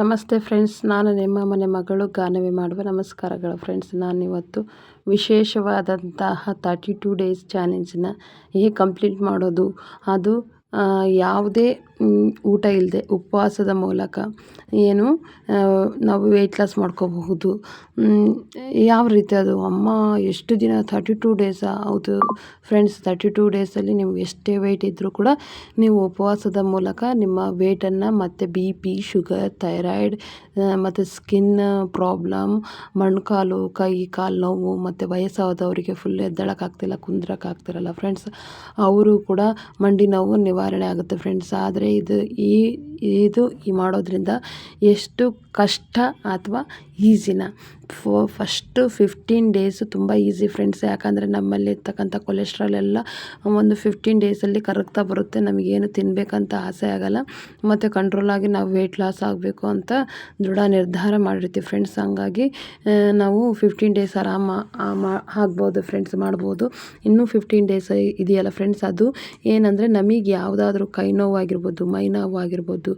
ನಮಸ್ತೆ ಫ್ರೆಂಡ್ಸ್, ನಾನು ನಿಮ್ಮ ಮನೆ ಮಗಳು ಗಾನವಿ ಮಾಡುವ ನಮಸ್ಕಾರಗಳು. ಫ್ರೆಂಡ್ಸ್, ನಾನಿವತ್ತು ವಿಶೇಷವಾದಂತಹ ತರ್ಟಿ ಟೂ ಡೇಸ್ ಚಾಲೆಂಜನ್ನ ಹೇಗೆ ಕಂಪ್ಲೀಟ್ ಮಾಡೋದು. ಅದು ಯಾವುದೇ ಊಟ ಇಲ್ಲದೆ ಉಪವಾಸದ ಮೂಲಕ ಏನು ನಾವು ವೆಯ್ಟ್ ಲಾಸ್ ಮಾಡ್ಕೋಬಹುದು. ಯಾವ ರೀತಿ ಅದು? ಅಮ್ಮ, ಎಷ್ಟು ದಿನ ಥರ್ಟಿ ಟೂ ಡೇಸಾ ಹೌದು. ಫ್ರೆಂಡ್ಸ್ ಥರ್ಟಿ ಟೂ ಡೇಸಲ್ಲಿ ನೀವು ಎಷ್ಟೇ ವೆಯ್ಟ್ ಇದ್ದರೂ ಕೂಡ ನೀವು ಉಪವಾಸದ ಮೂಲಕ ನಿಮ್ಮ ವೆಯ್ಟನ್ನು ಮತ್ತು ಬಿ ಪಿ ಶುಗರ್ ಥೈರಾಯ್ಡ್ ಮತ್ತು ಸ್ಕಿನ್ ಪ್ರಾಬ್ಲಮ್ ಮೊಣ್ಕಾಲು, ಕೈ, ಕಾಲು ನೋವು, ಮತ್ತು ವಯಸ್ಸಾದವರಿಗೆ ಫುಲ್ ಎದ್ದಳಕ್ಕಾಗ್ತಿಲ್ಲ, ಕುಂದ್ರಕ್ಕಾಗ್ತಿರಲ್ಲ ಫ್ರೆಂಡ್ಸ್ ಅವರು ಕೂಡ ಮಂಡಿ ನೋವು ನಿವಾರಣೆ ಆಗುತ್ತೆ ಫ್ರೆಂಡ್ಸ್ ಆದರೆ ಇದು ಈ ಇದು ಈ ಮಾಡೋದ್ರಿಂದ ಎಷ್ಟು ಕಷ್ಟ ಅಥವಾ ಈಸಿನ. ಫೋ, ಫಸ್ಟು ಫಿಫ್ಟೀನ್ ಡೇಸು ತುಂಬ ಈಸಿ ಫ್ರೆಂಡ್ಸ್, ಯಾಕಂದರೆ ನಮ್ಮಲ್ಲಿ ಇರ್ತಕ್ಕಂಥ ಕೊಲೆಸ್ಟ್ರಾಲ್ ಎಲ್ಲ ಒಂದು ಫಿಫ್ಟೀನ್ ಡೇಸಲ್ಲಿ ಕರಗ್ತಾ ಬರುತ್ತೆ, ನಮಗೇನು ತಿನ್ನಬೇಕಂತ ಆಸೆ ಆಗೋಲ್ಲ. ಮತ್ತು ಕಂಟ್ರೋಲಾಗಿ ನಾವು ವೆಯ್ಟ್ ಲಾಸ್ ಆಗಬೇಕು ಅಂತ ದೃಢ ನಿರ್ಧಾರ ಮಾಡಿರ್ತೀವಿ ಫ್ರೆಂಡ್ಸ್, ಹಂಗಾಗಿ ನಾವು ಫಿಫ್ಟೀನ್ ಡೇಸ್ ಆರಾಮ ಆಗ್ಬೋದು ಫ್ರೆಂಡ್ಸ್, ಮಾಡ್ಬೋದು. ಇನ್ನೂ ಫಿಫ್ಟೀನ್ ಡೇಸ್ ಇದೆಯಲ್ಲ ಫ್ರೆಂಡ್ಸ್, ಅದು ಏನಂದರೆ ನಮಗೆ ಯಾವುದಾದ್ರೂ ಕೈ ನೋವಾಗಿರ್ಬೋದು ಮೈ ನೋವು ಆಗಿರ್ಬೋದು,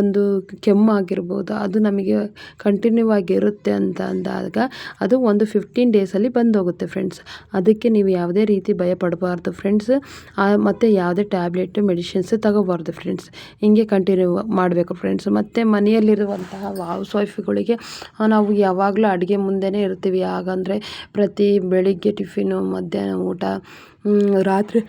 ಒಂದು ಕೆಮ್ಮು ಆಗಿರ್ಬೋದು, ಅದು ನಮಗೆ ಕಂಟಿನ್ಯೂ ಆಗಿರುತ್ತೆ ಅಂತ ಅಂದಾಗ ಅದು ಒಂದು ಫಿಫ್ಟೀನ್ ಡೇಸಲ್ಲಿ ಬಂದೋಗುತ್ತೆ ಫ್ರೆಂಡ್ಸ್ ಅದಕ್ಕೆ ನೀವು ಯಾವುದೇ ರೀತಿ ಭಯ ಪಡಬಾರ್ದು ಫ್ರೆಂಡ್ಸ್ ಮತ್ತು ಯಾವುದೇ ಟ್ಯಾಬ್ಲೆಟ್ ಮೆಡಿಷನ್ಸ್ ತಗೋಬಾರ್ದು ಫ್ರೆಂಡ್ಸ್ ಹಿಂಗೆ ಕಂಟಿನ್ಯೂ ಮಾಡಬೇಕು ಫ್ರೆಂಡ್ಸ್ ಮತ್ತು ಮನೆಯಲ್ಲಿರುವಂತಹ ಹೌಸ್ ವೈಫ್ಗಳಿಗೆ ನಾವು ಯಾವಾಗಲೂ ಅಡುಗೆ ಮುಂದೆನೇ ಇರ್ತೀವಿ. ಹಾಗಂದರೆ ಪ್ರತಿ ಬೆಳಿಗ್ಗೆ ಟಿಫಿನು, ಮಧ್ಯಾಹ್ನ ಊಟ ರಾತ್ರಿ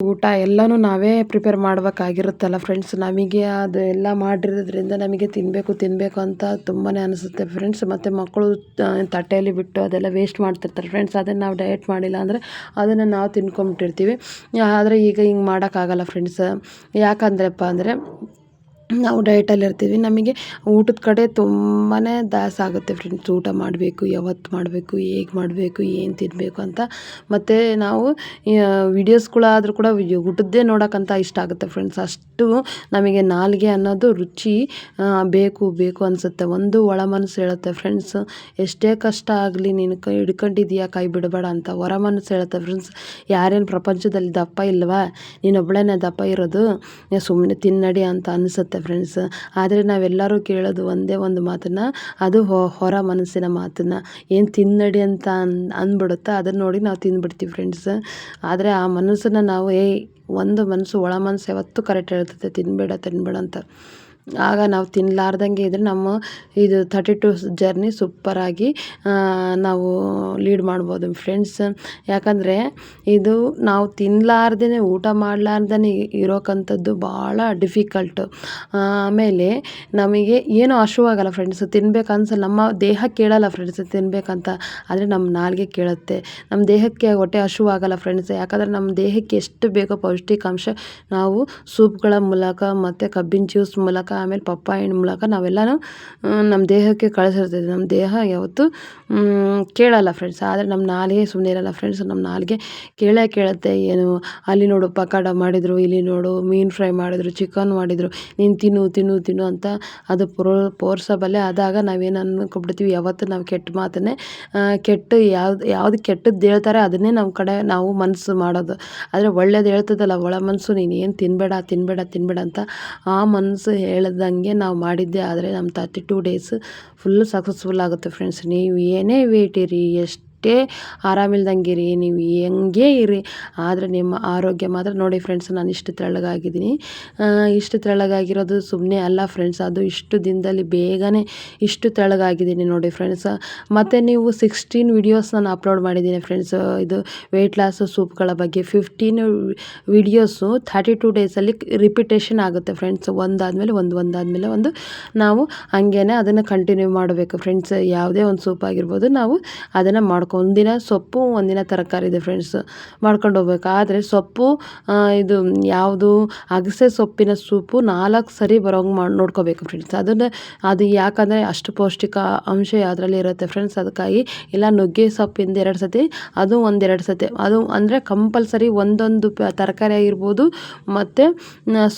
ಊಟ ಎಲ್ಲನೂ ನಾವೇ ಪ್ರಿಪೇರ್ ಮಾಡ್ಬೇಕಾಗಿರುತ್ತಲ್ಲ ಫ್ರೆಂಡ್ಸ್ ನಮಗೆ ಅದು ಎಲ್ಲ ಮಾಡಿರೋದ್ರಿಂದ ನಮಗೆ ತಿನ್ನಬೇಕು ತಿನ್ನಬೇಕು ಅಂತ ತುಂಬಾ ಅನಿಸುತ್ತೆ ಫ್ರೆಂಡ್ಸ್ ಮತ್ತು ಮಕ್ಕಳು ತಟ್ಟೆಯಲ್ಲಿ ಬಿಟ್ಟು ಅದೆಲ್ಲ ವೇಸ್ಟ್ ಮಾಡ್ತಿರ್ತಾರೆ ಫ್ರೆಂಡ್ಸ್ ಅದನ್ನು ನಾವು ಡಯಟ್ ಮಾಡಿಲ್ಲ ಅಂದರೆ ಅದನ್ನು ನಾವು ತಿನ್ಕೊಂಬಿಟ್ಟಿರ್ತೀವಿ. ಆದರೆ ಈಗ ಹಿಂಗೆ ಮಾಡೋಕ್ಕಾಗಲ್ಲ ಫ್ರೆಂಡ್ಸ್ ಯಾಕಂದ್ರಪ್ಪ ಅಂದರೆ ನಾವು ಡಯಟಲ್ಲಿ ಇರ್ತೀವಿ. ನಮಗೆ ಊಟದ ಕಡೆ ತುಂಬಾ ದಾಸ ಆಗುತ್ತೆ ಫ್ರೆಂಡ್ಸ್ ಊಟ ಮಾಡಬೇಕು ಯಾವತ್ತು ಮಾಡಬೇಕು, ಹೇಗೆ ಮಾಡಬೇಕು, ಏನು ತಿನ್ನಬೇಕು ಅಂತ. ಮತ್ತು ನಾವು ವಿಡಿಯೋಸ್ಗಳಾದರೂ ಕೂಡ ಊಟದ್ದೇ ನೋಡೋಕ್ಕಂತ ಇಷ್ಟ ಆಗುತ್ತೆ ಫ್ರೆಂಡ್ಸ್ ಅಷ್ಟು ನಮಗೆ ನಾಲಿಗೆ ಅನ್ನೋದು ರುಚಿ ಬೇಕು ಬೇಕು ಅನಿಸುತ್ತೆ. ಒಂದು ಒಳ ಮನಸ್ಸು ಹೇಳುತ್ತೆ ಫ್ರೆಂಡ್ಸ್ ಎಷ್ಟೇ ಕಷ್ಟ ಆಗಲಿ ನೀನು ಕೈ, ಹಿಡ್ಕೊಂಡಿದ್ದೀಯಾ ಕೈ ಬಿಡಬೇಡ ಅಂತ ಹೊರ ಮನಸ್ಸು ಹೇಳುತ್ತೆ ಫ್ರೆಂಡ್ಸ್ ಯಾರೇನು ಪ್ರಪಂಚದಲ್ಲಿ ದಪ್ಪ ಇಲ್ವಾ? ನೀನೊಬ್ಬಳೇನೆ ದಪ್ಪ ಇರೋದು. ಸುಮ್ಮನೆ ತಿನ್ನಡಿ ಅಂತ ಅನಿಸುತ್ತೆ. ಫ್ರೆಂಡ್ಸ್ ಆದರೆ ನಾವೆಲ್ಲರೂ ಕೇಳೋದು ಒಂದೇ ಒಂದು ಮಾತನ್ನು, ಅದು ಹೊರ ಮನಸ್ಸಿನ ಮಾತನ್ನು. ಏನು ತಿನ್ನಡಿ ಅಂತ ಅನ್ ಅಂದ್ಬಿಡುತ್ತೆ ಅದನ್ನು ನೋಡಿ ನಾವು ತಿಂದ್ಬಿಡ್ತೀವಿ ಫ್ರೆಂಡ್ಸ್ ಆದರೆ ಆ ಮನಸ್ಸನ್ನು ನಾವು, ಏಯ್, ಒಂದು ಮನಸ್ಸು ಒಳ ಮನಸ್ಸು ಯಾವತ್ತೂ ಕರೆಕ್ಟ್ ಹೇಳ್ತದೆ ತಿನ್ನಬೇಡ ತಿನ್ನಬೇಡ ಅಂತ. ಆಗ ನಾವು ತಿನ್ನಲಾರ್ದಂಗೆ ಇದ್ದರೆ ನಮ್ಮ ಇದು ಥರ್ಟಿ ಟು ಜರ್ನಿ ಸೂಪರಾಗಿ ನಾವು ಲೀಡ್ ಮಾಡ್ಬೋದು ಫ್ರೆಂಡ್ಸ್ ಯಾಕಂದರೆ ಇದು ನಾವು ತಿನ್ನಲಾರ್ದೇ ಊಟ ಮಾಡಲಾರ್ದೇ ಇರೋಕ್ಕಂಥದ್ದು ಭಾಳ ಡಿಫಿಕಲ್ಟು ಆಮೇಲೆ ನಮಗೆ ಏನೂ ಹಶುವಾಗಲ್ಲ ಫ್ರೆಂಡ್ಸ್ ತಿನ್ಬೇಕು ಅನ್ಸಲ್ಲ ನಮ್ಮ ದೇಹ ಕೇಳಲ್ಲ ಫ್ರೆಂಡ್ಸ್ ತಿನ್ಬೇಕಂತ. ಆದರೆ ನಮ್ಮ ನಾಲಿಗೆ ಕೇಳುತ್ತೆ. ನಮ್ಮ ದೇಹಕ್ಕೆ ಹೊಟ್ಟೆ ಹಶುವಾಗಲ್ಲ ಫ್ರೆಂಡ್ಸ್ ಯಾಕಂದರೆ ನಮ್ಮ ದೇಹಕ್ಕೆ ಎಷ್ಟು ಬೇಕೋ ಪೌಷ್ಟಿಕಾಂಶ ನಾವು ಸೂಪ್ಗಳ ಮೂಲಕ ಮತ್ತು ಕಬ್ಬಿನ ಜ್ಯೂಸ್ ಮೂಲಕ ಆಮೇಲೆ ಪಪ್ಪಾಯ ಮೂಲಕ ನಾವೆಲ್ಲನೂ ನಮ್ಮ ದೇಹಕ್ಕೆ ಕಳಿಸಿರ್ತೈತೆ ನಮ್ಮ ದೇಹ ಯಾವತ್ತು ಕೇಳಲ್ಲ ಫ್ರೆಂಡ್ಸ್ ಆದರೆ ನಮ್ಮ ನಾಲಿಗೆ ಸುಮ್ಮನೆ ಇರಲ್ಲ ಫ್ರೆಂಡ್ಸ್ ನಮ್ಮ ನಾಲಿಗೆ ಕೇಳೇ ಕೇಳುತ್ತೆ. ಏನು, ಅಲ್ಲಿ ನೋಡು ಪಕೋಡ ಮಾಡಿದರು, ಇಲ್ಲಿ ನೋಡು ಮೀನು ಫ್ರೈ ಮಾಡಿದರು ಚಿಕನ್ ಮಾಡಿದರು, ನೀನು ತಿನ್ನು ತಿನ್ನು ತಿನ್ನು ಅಂತ ಅದು ಪೋರ್ ಪೋರ್ಸಬಲ್ಲೇ ಆದಾಗ ನಾವೇನು ಅನ್ಕೊಂಡ್ಬಿಡ್ತೀವಿ ಯಾವತ್ತು ನಾವು ಕೆಟ್ಟ ಮಾತನ್ನೇ ಕೆಟ್ಟು ಯಾವ್ದು ಯಾವ್ದು ಕೆಟ್ಟದ್ದು ಹೇಳ್ತಾರೆ ಅದನ್ನೇ ನಮ್ಮ ಕಡೆ ನಾವು ಮನಸ್ಸು ಮಾಡೋದು. ಆದರೆ ಒಳ್ಳೇದು ಹೇಳ್ತದಲ್ಲ, ಒಳ ಮನಸ್ಸು ನೀನು ಏನು ತಿನ್ನಬೇಡ ತಿನ್ನಬೇಡ ತಿನ್ನಬೇಡ ಅಂತ ಆ ಮನಸ್ಸು ಹೇಳ್ದಂಗೆ ನಾವು ಮಾಡಿದ್ದೆ, ಆದರೆ ನಮ್ಮ thirty two days full successful ಆಗುತ್ತೆ ಫ್ರೆಂಡ್ಸ್ ನೀವು ಏನೇ ವೇಟ್ ಇರಿ, ಎಷ್ಟು ಎಷ್ಟೇ ಇರಿ ನೀವು ಹೆಂಗೆ ಇರಿ. ಆದರೆ ನಿಮ್ಮ ಆರೋಗ್ಯ ಮಾತ್ರ ನೋಡಿ ಫ್ರೆಂಡ್ಸ್ ನಾನು ಇಷ್ಟು ತೆಳ್ಳಗಾಗಿದ್ದೀನಿ. ಇಷ್ಟು ತೆಳ್ಳಗಾಗಿರೋದು ಸುಮ್ಮನೆ ಅಲ್ಲ ಫ್ರೆಂಡ್ಸ್ ಅದು ಇಷ್ಟು ದಿನದಲ್ಲಿ ಬೇಗನೆ ಇಷ್ಟು ತೆಳ್ಳಗಾಗಿದ್ದೀನಿ ನೋಡಿ ಫ್ರೆಂಡ್ಸ್ ಮತ್ತು ನೀವು ಸಿಕ್ಸ್ಟೀನ್ ವಿಡಿಯೋಸ್ ನಾನು ಅಪ್ಲೋಡ್ ಮಾಡಿದ್ದೀನಿ ಫ್ರೆಂಡ್ಸ್ ಇದು ವೆಯ್ಟ್ ಲಾಸ್ ಸೂಪ್ಗಳ ಬಗ್ಗೆ. ಫಿಫ್ಟೀನ್ ವಿಡಿಯೋಸು ಥರ್ಟಿ ಟು ಡೇಸಲ್ಲಿ ರಿಪಿಟೇಷನ್ ಆಗುತ್ತೆ ಫ್ರೆಂಡ್ಸ್ ಒಂದಾದಮೇಲೆ ಒಂದು ಒಂದಾದಮೇಲೆ ಒಂದು. ನಾವು ಹಂಗೇನೆ ಅದನ್ನು ಕಂಟಿನ್ಯೂ ಮಾಡಬೇಕು ಫ್ರೆಂಡ್ಸ್ ಯಾವುದೇ ಒಂದು ಸೂಪ್ ಆಗಿರ್ಬೋದು, ನಾವು ಅದನ್ನು ಮಾಡ್ಕೊ ಒಂದಿನ ಸೊಪ್ಪು, ಒಂದಿನ ತರಕಾರಿ ಇದೆ ಫ್ರೆಂಡ್ಸ್ ಮಾಡ್ಕೊಂಡು ಹೋಗ್ಬೇಕು ಆದರೆ ಸೊಪ್ಪು ಇದು ಯಾವುದು ಅಗಸೆ ಸೊಪ್ಪಿನ ಸೂಪು ನಾಲ್ಕು ಸರಿ ಬರೋಂಗೆ ಮಾಡಿ, ನೋಡ್ಕೋಬೇಕು ಫ್ರೆಂಡ್ಸ್ ಅದನ್ನು, ಅದು ಯಾಕಂದರೆ ಅಷ್ಟು ಪೌಷ್ಟಿಕ ಅಂಶ ಅದರಲ್ಲಿ ಇರುತ್ತೆ ಫ್ರೆಂಡ್ಸ್ ಅದಕ್ಕಾಗಿ ಇಲ್ಲ, ನುಗ್ಗೆ ಸೊಪ್ಪಿಂದ ಎರಡು ಸತಿ, ಅದು ಒಂದೆರಡು ಸತಿ. ಅದು ಅಂದರೆ ಕಂಪಲ್ಸರಿ ಒಂದೊಂದು ತರಕಾರಿ ಆಗಿರ್ಬೋದು ಮತ್ತು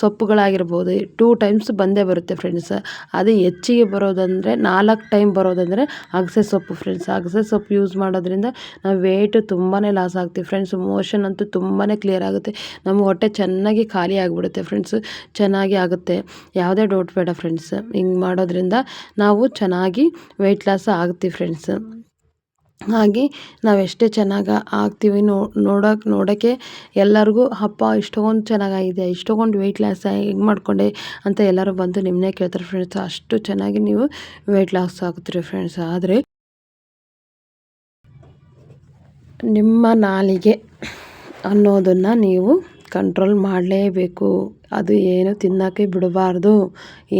ಸೊಪ್ಪುಗಳಾಗಿರ್ಬೋದು. ಟೂ ಟೈಮ್ಸ್ ಬಂದೇ ಬರುತ್ತೆ ಫ್ರೆಂಡ್ಸ್ ಅದು ಹೆಚ್ಚಿಗೆ ಬರೋದಂದರೆ ನಾಲ್ಕು ಟೈಮ್ ಬರೋದಂದರೆ ಅಗಸೆ ಸೊಪ್ಪು ಫ್ರೆಂಡ್ಸ್ ಅಗಸೆ ಸೊಪ್ಪು ಯೂಸ್ ಮಾಡೋದು ಮಾಡೋದ್ರಿಂದ ನಾವು ವೇಟ್ ತುಂಬಾ ಲಾಸ್ ಆಗ್ತೀವಿ. ಫ್ರೆಂಡ್ಸ್ ಮೋಷನ್ ಅಂತೂ ತುಂಬಾ ಕ್ಲಿಯರ್ ಆಗುತ್ತೆ. ನಮ್ಮ ಹೊಟ್ಟೆ ಚೆನ್ನಾಗಿ ಖಾಲಿ ಆಗಿಬಿಡುತ್ತೆ ಫ್ರೆಂಡ್ಸ್ ಚೆನ್ನಾಗಿ ಆಗುತ್ತೆ. ಯಾವುದೇ ಡೌಟ್ ಬೇಡ ಫ್ರೆಂಡ್ಸ್ ಹಿಂಗೆ ಮಾಡೋದ್ರಿಂದ ನಾವು ಚೆನ್ನಾಗಿ ವೆಯ್ಟ್ ಲಾಸ್ ಆಗ್ತೀವಿ ಫ್ರೆಂಡ್ಸ್ ಹಾಗೆ ನಾವು ಎಷ್ಟೇ ಚೆನ್ನಾಗಿ ಆಗ್ತೀವಿ ನೋ, ನೋಡೋಕೆ, ನೋಡೋಕ್ಕೆ ಎಲ್ಲರಿಗೂ ಅಪ್ಪ ಇಷ್ಟೊಂದು ಚೆನ್ನಾಗಾಗಿದೆ, ಇಷ್ಟೊಂದು ವೆಯ್ಟ್ ಲಾಸ್ ಹೆಂಗೆ ಮಾಡಿಕೊಂಡೆ ಅಂತ ಎಲ್ಲರೂ ಬಂದು ನಿಮ್ಮನ್ನೇ ಕೇಳ್ತಾರೆ ಫ್ರೆಂಡ್ಸ್ ಅಷ್ಟು ಚೆನ್ನಾಗಿ ನೀವು ವೆಯ್ಟ್ ಲಾಸ್ ಆಗ್ತೀರಿ ಫ್ರೆಂಡ್ಸ್ ಆದರೆ ನಿಮ್ಮ ನಾಲಿಗೆ ಅನ್ನೋದನ್ನು ನೀವು ಕಂಟ್ರೋಲ್ ಮಾಡಲೇಬೇಕು. ಅದು ಏನು ತಿನ್ನೋಕ್ಕೆ ಬಿಡಬಾರ್ದು.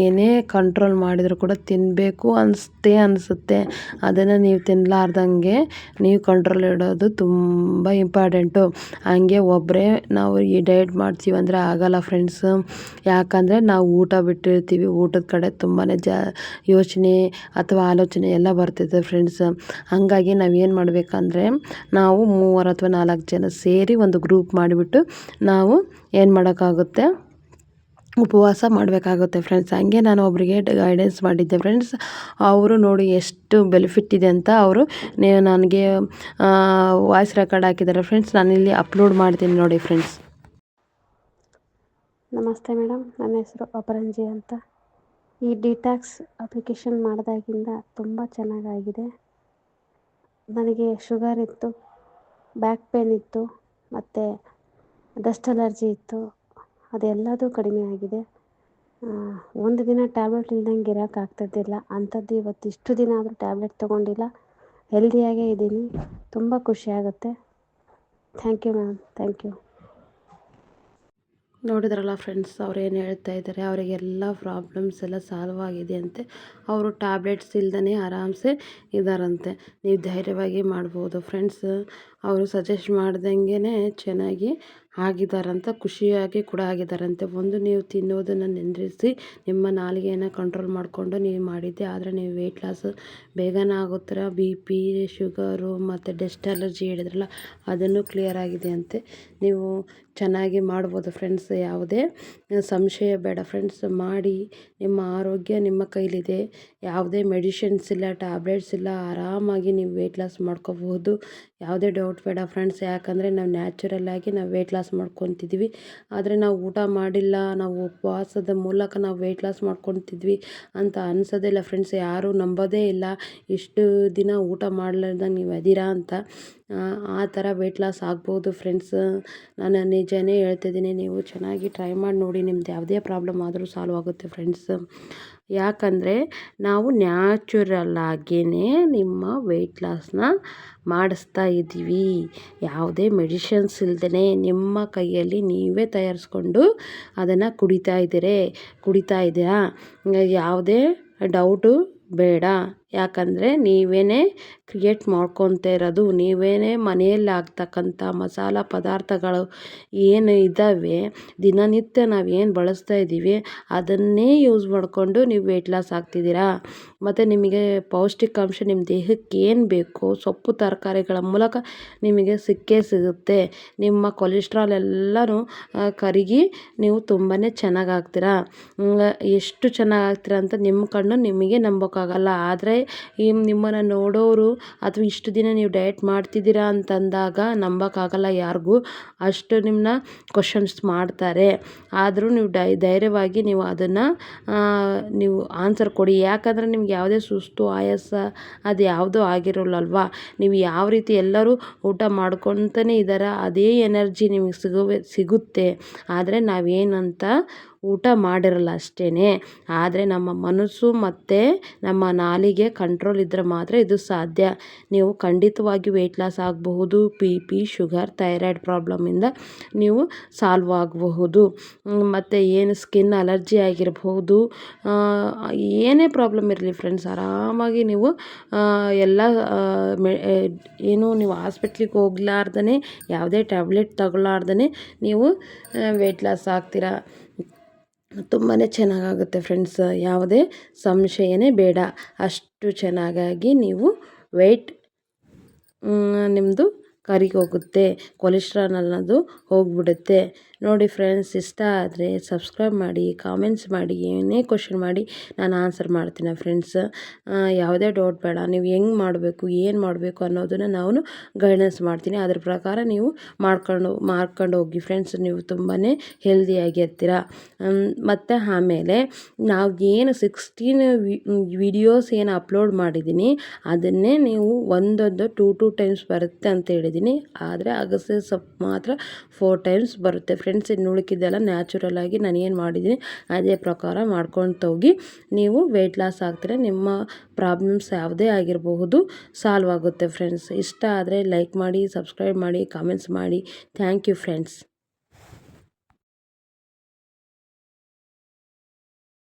ಏನೇ ಕಂಟ್ರೋಲ್ ಮಾಡಿದರೂ ಕೂಡ ತಿನ್ನಬೇಕು ಅನಿಸ್ತೇ ಅನಿಸುತ್ತೆ. ಅದನ್ನು ನೀವು ತಿನ್ನಲಾರ್ದಂಗೆ ನೀವು ಕಂಟ್ರೋಲ್ ಇಡೋದು ತುಂಬ ಇಂಪಾರ್ಟೆಂಟು ಹಂಗೆ ಒಬ್ಬರೇ ನಾವು ಈ ಡಯಟ್ ಮಾಡ್ತೀವಿ ಅಂದರೆ ಆಗೋಲ್ಲ ಫ್ರೆಂಡ್ಸ್ ಯಾಕಂದರೆ ನಾವು ಊಟ ಬಿಟ್ಟಿರ್ತೀವಿ. ಊಟದ ಕಡೆ ತುಂಬಾ ಜಾ, ಯೋಚನೆ ಅಥವಾ ಆಲೋಚನೆ ಎಲ್ಲ ಬರ್ತಿದೆ ಫ್ರೆಂಡ್ಸ್ ಹಾಗಾಗಿ ನಾವೇನು ಮಾಡಬೇಕಂದ್ರೆ ನಾವು ಮೂವರು ಅಥವಾ ನಾಲ್ಕು ಜನ ಸೇರಿ ಒಂದು ಗ್ರೂಪ್ ಮಾಡಿಬಿಟ್ಟು ನಾವು ಏನು ಮಾಡೋಕ್ಕಾಗುತ್ತೆ? ಉಪವಾಸ ಮಾಡಬೇಕಾಗುತ್ತೆ ಫ್ರೆಂಡ್ಸ್ ಹಂಗೆ ನಾನು ಒಬ್ಬರಿಗೆ ಗೈಡೆನ್ಸ್ ಮಾಡಿದ್ದೆ ಫ್ರೆಂಡ್ಸ್ ಅವರು ನೋಡಿ ಎಷ್ಟು ಬೆನಿಫಿಟ್ ಇದೆ ಅಂತ ಅವರು ನನಗೆ ವಾಯ್ಸ್ ರೆಕಾರ್ಡ್ ಹಾಕಿದ್ದಾರೆ ಫ್ರೆಂಡ್ಸ್ ನಾನಿಲ್ಲಿ ಅಪ್ಲೋಡ್ ಮಾಡ್ತೀನಿ ನೋಡಿ ಫ್ರೆಂಡ್ಸ್ ನಮಸ್ತೆ ಮೇಡಮ್ ನನ್ನ ಹೆಸರು ಅಪರಂಜಿ ಅಂತ. ಈ ಡಿಟ್ಯಾಕ್ಸ್ ಅಪ್ಲಿಕೇಶನ್ ಮಾಡಿದಾಗಿಂದ ತುಂಬ ಚೆನ್ನಾಗಾಗಿದೆ. ನನಗೆ ಶುಗರ್ ಇತ್ತು ಬ್ಯಾಕ್ ಪೇನ್ ಇತ್ತು, ಮತ್ತು ಡಸ್ಟ್ ಅಲರ್ಜಿ ಇತ್ತು. ಅದೆಲ್ಲದೂ ಕಡಿಮೆ ಆಗಿದೆ. ಒಂದು ದಿನ ಟ್ಯಾಬ್ಲೆಟ್ ಇಲ್ದಂಗೆ ಇರೋಕ್ಕಾಗ್ತಿದ್ದಿಲ್ಲ ಅಂಥದ್ದು ಇವತ್ತು ಇಷ್ಟು ದಿನ ಆದರೂ ಟ್ಯಾಬ್ಲೆಟ್ ತೊಗೊಂಡಿಲ್ಲ. ಹೆಲ್ದಿಯಾಗೇ ಇದ್ದೀನಿ. ತುಂಬ ಖುಷಿಯಾಗುತ್ತೆ thank you ma'am thank you ನೋಡಿದ್ರಲ್ಲ ಫ್ರೆಂಡ್ಸ್ ಅವ್ರು ಏನು ಹೇಳ್ತಾ ಇದ್ದಾರೆ? ಅವರಿಗೆಲ್ಲ ಪ್ರಾಬ್ಲಮ್ಸ್ ಎಲ್ಲ ಸಾಲ್ವ್ ಆಗಿದೆ ಅಂತೆ. ಅವರು ಟ್ಯಾಬ್ಲೆಟ್ಸ್ ಇಲ್ದೇ ಆರಾಮ್ಸೆ ಇದ್ದಾರಂತೆ ನೀವು ಧೈರ್ಯವಾಗಿ ಮಾಡ್ಬೋದು ಫ್ರೆಂಡ್ಸ್ ಅವರು ಸಜೆಸ್ಟ್ ಮಾಡ್ದಂಗೆ ಚೆನ್ನಾಗಿ ಆಗಿದ್ದಾರಂತ ಖುಷಿಯಾಗಿ ಕೂಡ ಆಗಿದ್ದಾರಂತೆ ಒಂದು ನೀವು ತಿನ್ನೋದನ್ನು ನಿಂದ್ರಿಸಿ, ನಿಮ್ಮ ನಾಲಿಗೆಯನ್ನು ಕಂಟ್ರೋಲ್ ಮಾಡಿಕೊಂಡು ನೀವು ಮಾಡಿದ್ದೆ, ಆದರೆ ನೀವು ವೆಯ್ಟ್ ಲಾಸ್ ಬೇಗನೆ ಆಗುತ್ತರ ಬಿ ಪಿ ಶುಗರು ಮತ್ತು ಡೆಸ್ಟ್ ಅಲರ್ಜಿ ಹೇಳಿದ್ರಲ್ಲ, ಅದನ್ನು ಕ್ಲಿಯರ್ ಆಗಿದೆ ಅಂತೆ ನೀವು ಚೆನ್ನಾಗಿ ಮಾಡ್ಬೋದು ಫ್ರೆಂಡ್ಸ್ ಯಾವುದೇ ಸಂಶಯ ಬೇಡ. ಫ್ರೆಂಡ್ಸ್ ಮಾಡಿ, ನಿಮ್ಮ ಆರೋಗ್ಯ ನಿಮ್ಮ ಕೈಲಿದೆ. ಯಾವುದೇ ಮೆಡಿಷನ್ಸ್ ಇಲ್ಲ ಟ್ಯಾಬ್ಲೆಟ್ಸ್ ಇಲ್ಲ, ಆರಾಮಾಗಿ ನೀವು ವೆಯ್ಟ್ ಲಾಸ್ ಮಾಡ್ಕೋಬಹುದು. ಯಾವುದೇ ಡೌಟ್ ಬೇಡ ಫ್ರೆಂಡ್ಸ್ ಯಾಕಂದರೆ ನಾವು ನ್ಯಾಚುರಲ್ಲಾಗಿ ನಾವು ವೆಯ್ಟ್ ಲಾಸ್ ಮಾಡ್ಕೊತಿದ್ವಿ. ಆದರೆ ನಾವು ಊಟ ಮಾಡಿಲ್ಲ, ನಾವು ಉಪವಾಸದ ಮೂಲಕ ನಾವು ವೆಯ್ಟ್ ಲಾಸ್ ಮಾಡ್ಕೊತಿದ್ವಿ ಅಂತ ಅನ್ಸೋದಿಲ್ಲ ಫ್ರೆಂಡ್ಸ್ ಯಾರೂ ನಂಬೋದೇ ಇಲ್ಲ. ಇಷ್ಟು ದಿನ ಊಟ ಮಾಡಲಾರ್ದ ನೀವು ಅದೀರಾ ಅಂತ. ಆ ಥರ ವೆಯ್ಟ್ ಲಾಸ್ ಆಗ್ಬೋದು ಫ್ರೆಂಡ್ಸ್ ನಾನು ನಿಜನೇ ಹೇಳ್ತಿದ್ದೀನಿ, ನೀವು ಚೆನ್ನಾಗಿ ಟ್ರೈ ಮಾಡಿ ನೋಡಿ, ನಿಮ್ದು ಯಾವುದೇ ಪ್ರಾಬ್ಲಮ್ ಆದರೂ ಸಾಲ್ವ್ ಆಗುತ್ತೆ ಫ್ರೆಂಡ್ಸ್ ಯಾಕಂದರೆ ನಾವು ನ್ಯಾಚುರಲ್ಲಾಗಿಯೇ ನಿಮ್ಮ ವೆಯ್ಟ್ ಲಾಸ್ನ ಮಾಡಿಸ್ತಾ ಇದ್ದೀವಿ. ಯಾವುದೇ ಮೆಡಿಷನ್ಸ್ ಇಲ್ದೇ ನಿಮ್ಮ ಕೈಯಲ್ಲಿ ನೀವೇ ತಯಾರಿಸ್ಕೊಂಡು ಅದನ್ನು ಕುಡಿತಾ ಇದ್ದೀರಿ, ಕುಡಿತಾ ಇದ್ದೀರಾ ಯಾವುದೇ ಡೌಟು ಬೇಡ. ಯಾಕಂದರೆ ನೀವೇ ಕ್ರಿಯೇಟ್ ಮಾಡ್ಕೊತ ಇರೋದು ನೀವೇ ಮನೆಯಲ್ಲಿ ಆಗ್ತಕ್ಕಂಥ ಮಸಾಲ ಪದಾರ್ಥಗಳು ಏನು ಇದ್ದಾವೆ, ದಿನನಿತ್ಯ ನಾವು ಏನು ಬಳಸ್ತಾ ಇದ್ದೀವಿ, ಅದನ್ನೇ ಯೂಸ್ ಮಾಡಿಕೊಂಡು ನೀವು ವೆಯ್ಟ್ ಲಾಸ್ ಆಗ್ತಿದ್ದೀರಾ? ಮತ್ತು ನಿಮಗೆ ಪೌಷ್ಟಿಕಾಂಶ ನಿಮ್ಮ ದೇಹಕ್ಕೆ ಏನು ಬೇಕು, ಸೊಪ್ಪು, ತರಕಾರಿಗಳ ಮೂಲಕ ನಿಮಗೆ ಸಿಕ್ಕೇ ಸಿಗುತ್ತೆ. ನಿಮ್ಮ ಕೊಲೆಸ್ಟ್ರಾಲ್ ಎಲ್ಲನೂ ಕರಗಿ ನೀವು ತುಂಬಾ ಚೆನ್ನಾಗಿ ಆಗ್ತೀರಾ? ಎಷ್ಟು ಚೆನ್ನಾಗಿ ಆಗ್ತೀರಾ ಅಂತ ನಿಮ್ಮ ಕಣ್ಣು ನಿಮಗೆ ನಂಬೋಕ್ಕಾಗಲ್ಲ. ಆದರೆ ಈ ನಿಮ್ಮನ್ನು ನೋಡೋರು ಅಥವಾ ಇಷ್ಟು ದಿನ ನೀವು ಡಯಟ್ ಮಾಡ್ತಿದ್ದೀರಾ ಅಂತಂದಾಗ ನಂಬೋಕ್ಕಾಗಲ್ಲ ಯಾರಿಗೂ. ಅಷ್ಟು ನಿಮ್ಮನ್ನ ಕ್ವಶನ್ಸ್ ಮಾಡ್ತಾರೆ. ಆದರೂ ನೀವು ಡೈ, ಧೈರ್ಯವಾಗಿ ನೀವು ಅದನ್ನು ನೀವು ಆನ್ಸರ್ ಕೊಡಿ. ಯಾಕಂದರೆ ನಿಮ್ಗೆ ಯಾವುದೇ ಸುಸ್ತು, ಆಯಾಸ ಅದು ಯಾವುದೂ ಆಗಿರೋಲ್ಲಲ್ವಾ? ನೀವು ಯಾವ ರೀತಿ ಎಲ್ಲರೂ ಊಟ ಮಾಡ್ಕೊತನೇ ಇದ್ದಾರೆ, ಅದೇ ಎನರ್ಜಿ ನಿಮಗೆ ಸಿಗುವೆ, ಸಿಗುತ್ತೆ. ಆದರೆ ನಾವೇನಂತ ಊಟ ಮಾಡಿರಲ್ಲ ಅಷ್ಟೇ ಆದರೆ ನಮ್ಮ ಮನಸ್ಸು ಮತ್ತು ನಮ್ಮ ನಾಲಿಗೆ ಕಂಟ್ರೋಲ್ ಇದ್ದರೆ ಮಾತ್ರ ಇದು ಸಾಧ್ಯ. ನೀವು ಖಂಡಿತವಾಗಿ ವೆಯ್ಟ್ ಲಾಸ್ ಆಗಬಹುದು ಪಿ ಪಿ ಶುಗರ್ ಥೈರಾಯ್ಡ್ ಪ್ರಾಬ್ಲಮಿಂದ ನೀವು ಸಾಲ್ವ್ ಆಗಬಹುದು. ಮತ್ತು ಏನು ಸ್ಕಿನ್ ಅಲರ್ಜಿ ಆಗಿರಬಹುದು ಏನೇ ಪ್ರಾಬ್ಲಮ್ ಇರಲಿ ಫ್ರೆಂಡ್ಸ್ ಆರಾಮಾಗಿ ನೀವು ಎಲ್ಲ ಏನು ನೀವು ಹಾಸ್ಪಿಟ್ಲಿಗೆ ಹೋಗ್ಲಾರ್ದೇ ಯಾವುದೇ ಟ್ಯಾಬ್ಲೆಟ್ ತಗೊಳ್ಳಾರ್ದೇ ನೀವು ವೆಯ್ಟ್ ಲಾಸ್ ಆಗ್ತೀರಾ. ತುಂಬಾ ಚೆನ್ನಾಗಾಗುತ್ತೆ ಫ್ರೆಂಡ್ಸ್ ಯಾವುದೇ ಸಂಶಯನೇ ಬೇಡ. ಅಷ್ಟು ಚೆನ್ನಾಗಾಗಿ ನೀವು ವೆಯ್ಟ್ ನಿಮ್ಮದು ಕರಿಗೋಗುತ್ತೆ. ಕೊಲೆಸ್ಟ್ರಾಲ್ ಅನ್ನೋದು ಹೋಗಿಬಿಡುತ್ತೆ. ನೋಡಿ ಫ್ರೆಂಡ್ಸ್ ಇಷ್ಟ ಆದರೆ ಸಬ್ಸ್ಕ್ರೈಬ್ ಮಾಡಿ ಕಾಮೆಂಟ್ಸ್ ಮಾಡಿ, ಏನೇ ಕ್ವಶನ್ ಮಾಡಿ ನಾನು ಆನ್ಸರ್ ಮಾಡ್ತೀನಿ ಫ್ರೆಂಡ್ಸ್ ಯಾವುದೇ ಡೌಟ್ ಬೇಡ, ನೀವು ಹೆಂಗೆ ಮಾಡಬೇಕು, ಏನು ಮಾಡಬೇಕು ಅನ್ನೋದನ್ನು ನಾನು ಗೈಡೆನ್ಸ್ ಮಾಡ್ತೀನಿ. ಅದ್ರ ಪ್ರಕಾರ ನೀವು ಮಾಡ್ಕೊಂಡು ಮಾಡ್ಕೊಂಡು ಹೋಗಿ ಫ್ರೆಂಡ್ಸ್ ನೀವು ತುಂಬಾ ಹೆಲ್ದಿಯಾಗಿರ್ತೀರ ಮತ್ತು ಆಮೇಲೆ ನಾವು ಏನು ಸಿಕ್ಸ್ಟೀನ್ ವಿಡಿಯೋಸ್ ಏನು ಅಪ್ಲೋಡ್ ಮಾಡಿದ್ದೀನಿ ಅದನ್ನೇ ನೀವು ಒಂದೊಂದು ಟೂ ಟೂ ಟೈಮ್ಸ್ ಬರುತ್ತೆ ಅಂತ ಹೇಳಿದ್ದೀನಿ ಆದರೆ, ಅಗಸೆ ಸೊಪ್ಪು ಮಾತ್ರ ಫೋರ್ ಟೈಮ್ಸ್ ಬರುತ್ತೆ ಫ್ರೆಂಡ್ಸ್ ಇನ್ನು ಉಳ್ಕಿದ್ದೆಲ್ಲ ನ್ಯಾಚುರಲ್ ಆಗಿ ನಾನು ಏನು ಮಾಡಿದ್ದೀನಿ ಅದೇ ಪ್ರಕಾರ ಮಾಡ್ಕೊಂಡು ಹೋಗಿ ನೀವು ವೆಯ್ಟ್ ಲಾಸ್ ಆಗ್ತೀರ, ನಿಮ್ಮ ಪ್ರಾಬ್ಲಮ್ಸ್ ಯಾವುದೇ ಆಗಿರಬಹುದು ಸಾಲ್ವ್ ಆಗುತ್ತೆ ಫ್ರೆಂಡ್ಸ್ ಇಷ್ಟ ಆದರೆ ಲೈಕ್ ಮಾಡಿ ಸಬ್ಸ್ಕ್ರೈಬ್ ಮಾಡಿ ಕಾಮೆಂಟ್ಸ್ ಮಾಡಿ. Thank you friends